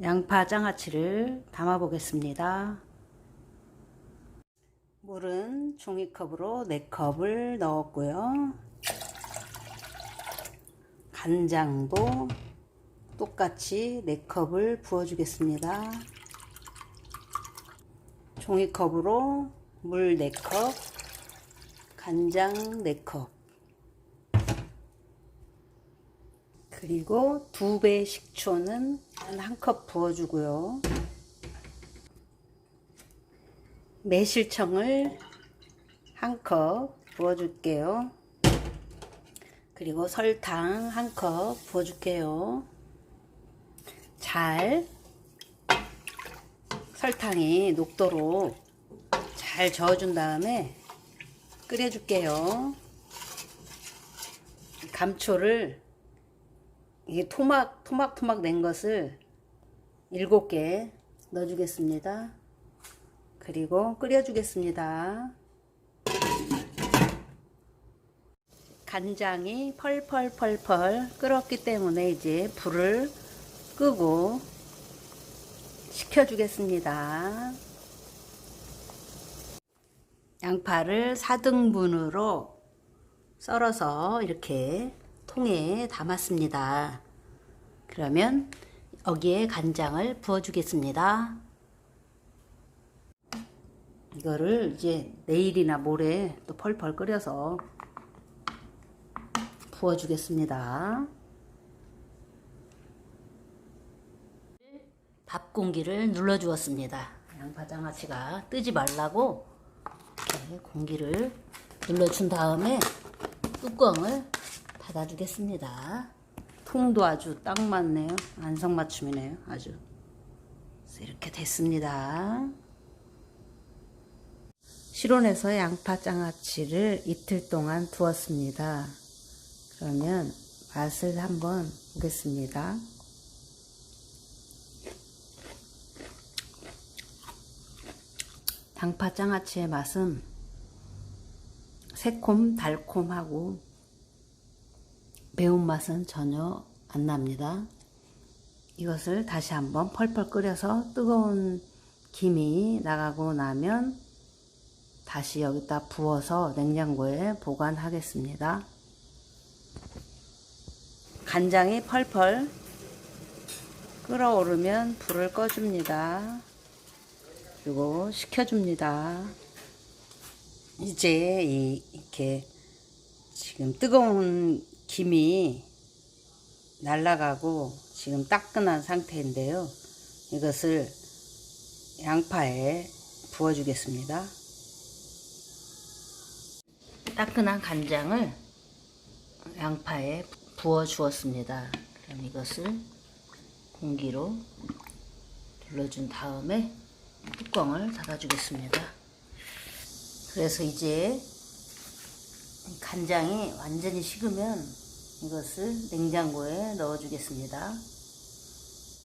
양파 장아찌를 담아 보겠습니다. 물은 종이컵으로 4컵을 넣었고요. 간장도 똑같이 4컵을 부어주겠습니다. 종이컵으로 물 4컵, 간장 4컵, 그리고 2배 식초는 한 컵 부어주고요. 매실청을 한 컵 부어줄게요. 그리고 설탕 한 컵 부어줄게요. 잘 설탕이 녹도록 잘 저어준 다음에 끓여줄게요. 감초를 이게 토막 토막 토막 낸 것을 7개 넣어주겠습니다. 그리고 끓여주겠습니다. 간장이 펄펄펄펄 끓었기 때문에 이제 불을 끄고 식혀주겠습니다. 양파를 4등분으로 썰어서 이렇게 통에 담았습니다. 그러면 여기에 간장을 부어주겠습니다. 이거를 이제 내일이나 모레 또 펄펄 끓여서 부어주겠습니다. 밥 공기를 눌러 주었습니다. 양파 장아찌가 뜨지 말라고 공기를 눌러준 다음에 뚜껑을 닫아주겠습니다. 통도 아주 딱 맞네요. 안성 맞춤이네요. 아주. 그래서 이렇게 됐습니다. 실온에서 양파 장아찌를 이틀 동안 두었습니다. 그러면 맛을 한번 보겠습니다. 양파 장아찌의 맛은 새콤 달콤하고 매운맛은 전혀 안 납니다. 이것을 다시 한번 펄펄 끓여서 뜨거운 김이 나가고 나면 다시 여기다 부어서 냉장고에 보관하겠습니다. 간장이 펄펄 끓어오르면 불을 꺼줍니다. 그리고 식혀줍니다. 이제 이, 이렇게 지금 뜨거운 김이 날아가고 지금 따끈한 상태인데요. 이것을 양파에 부어주겠습니다. 따끈한 간장을 양파에 부어 주었습니다. 그럼 이것을 공기로 둘러준 다음에 뚜껑을 닫아주겠습니다. 그래서 이제 간장이 완전히 식으면 이것을 냉장고에 넣어주겠습니다.